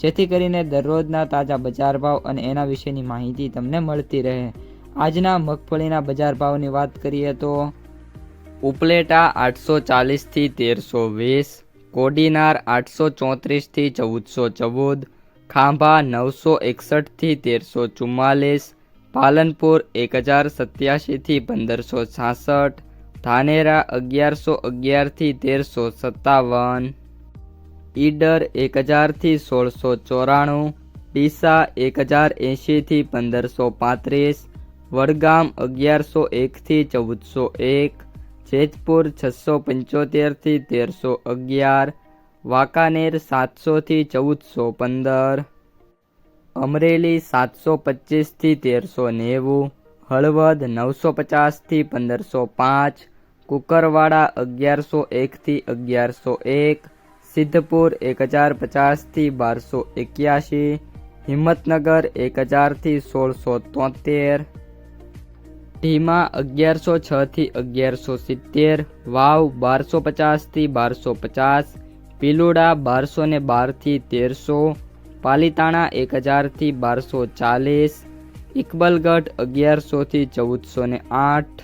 જેથી કરીને દરરોજના તાજા બજાર ભાવ અને એના વિશેની માહિતી તમને મળતી રહે. આજના મગફળીના બજાર ભાવની વાત કરીએ તો ઉપલેટા આઠસો ચાલીસથી તેરસો વીસ, કોડીનાર આઠસો ચોત્રીસથી ચૌદસો ચૌદ, ખાંભા નવસો એકસઠથી તેરસો ચુમ્માલીસ, પાલનપુર એક હજાર સત્યાસીથી પંદરસો છાસઠ, ધાનેરા અગિયારસો અગિયારથી તેરસો સત્તાવન ઈડર એક હજારથી સોળસો ચોરાણું, ડીસા એક હજાર એંશીથી પંદરસો પાંત્રીસ, વડગામ અગિયારસો એકથી ચૌદસો એક, જેતપુર છસો પંચોતેરથી તેરસો અગિયાર, વાંકાનેર સાતસોથી ચૌદસો પંદર, અમરેલી સાતસો પચીસથી તેરસો નેવું, હળવદ નવસો પચાસથી પંદરસો પાંચ, કુકરવાડા અગિયારસો એકથી અગિયારસો એક સિદ્ધપુર એક હજાર પચાસથી બારસો એક્યાસી હિંમતનગર એક હજારથી સોળસો તોતેર, ઢીમા અગિયારસો છથી અગિયારસો સિત્તેર, વાવ બારસો પચાસથી બારસો પચાસ, પીલુડા બારસો ને બારથી તેરસો, પાલિતાણા એક હજારથી બારસો ચાલીસ, ઇકબલગઢ અગિયારસોથી ચૌદસો ને આઠ,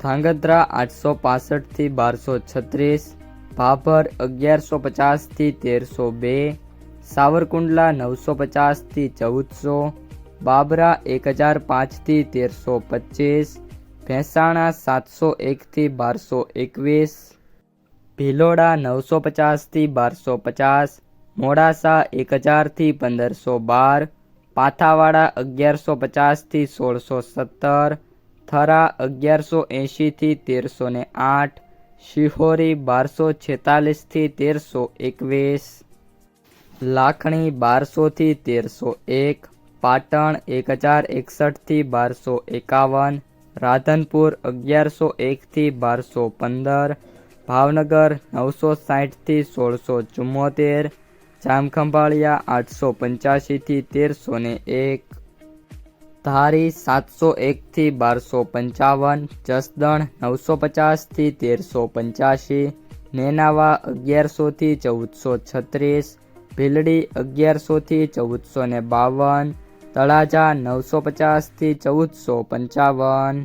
ધાંગધ્રા આઠસો પાસઠથી બારસો છત્રીસ ભાભર અગિયારસો પચાસથી તેરસો બે, સાવરકુંડલા નવસો પચાસથી ચૌદસો, બાબરા એક હજાર પાંચથી તેરસો પચીસ, ભેંસાણા સાતસો એકથી બારસો એકવીસ, ભિલોડા નવસો પચાસથી બારસો પચાસ, મોડાસા એક હજારથી પંદરસો બાર, પાથાવાડા અગિયારસો પચાસથી સોળસો સત્તર, થરા અગિયારસો એંશીથી તેરસો ને આઠ શિહોરી બારસો છેતાલીસથી તેરસો એકવીસ, લાખણી બારસોથી તેરસો એક, પાટણ એક હજાર એકસઠથી બારસો એકાવન, રાધનપુર અગિયારસો એકથી બારસો પંદર, ભાવનગર નવસો સાઠથી સોળસો ચુમ્મોતેર, જામખંભાળિયા આઠસો પંચ્યાસીથી તેરસો ને એક ધારી સાતસો એકથી બારસો પંચાવન, જસદણ નવસો પચાસથી તેરસો પંચ્યાસી, નેનાવા અગિયારસોથી ચૌદસો છત્રીસ, ભીલડી અગિયારસોથી ચૌદસો ને બાવન, તળાજા નવસો પચાસથી ચૌદસો પંચાવન,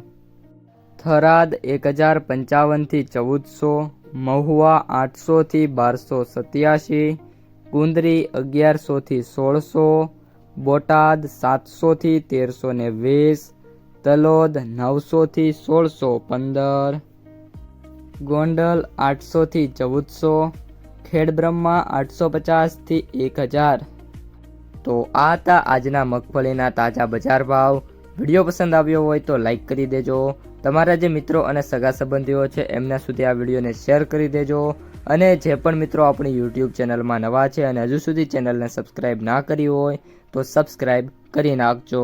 થરાદ એક હજાર પંચાવનથી ચૌદસો, મહુવા આઠસોથી બારસો સત્યાસી કુંદરી અગિયારસોથી સોળસો બોટાદ સાતસોથી તેરસો ને વીસ, તલોદ નવસોથી સોળસો પંદર, ગોંડલ આઠસોથી ચૌદસો, ખેડબ્રહ્મા આઠસો પચાસથી એક હજાર. તો આ હતા આજના મગફળીના તાજા બજાર ભાવ. વીડિયો પસંદ આવ્યો હોય તો લાઈક કરી દેજો. તમારા જે મિત્રો અને સગા સંબંધીઓ છે, એમના સુધી આ વિડીયોને શેર કરી દેજો. અને જે પણ મિત્રો આપણી યુટ્યુબ ચેનલમાં નવા છે અને હજુ સુધી ચેનલને સબસ્ક્રાઈબ ના કરી હોય તો સબસ્ક્રાઈબ કરી નાખજો.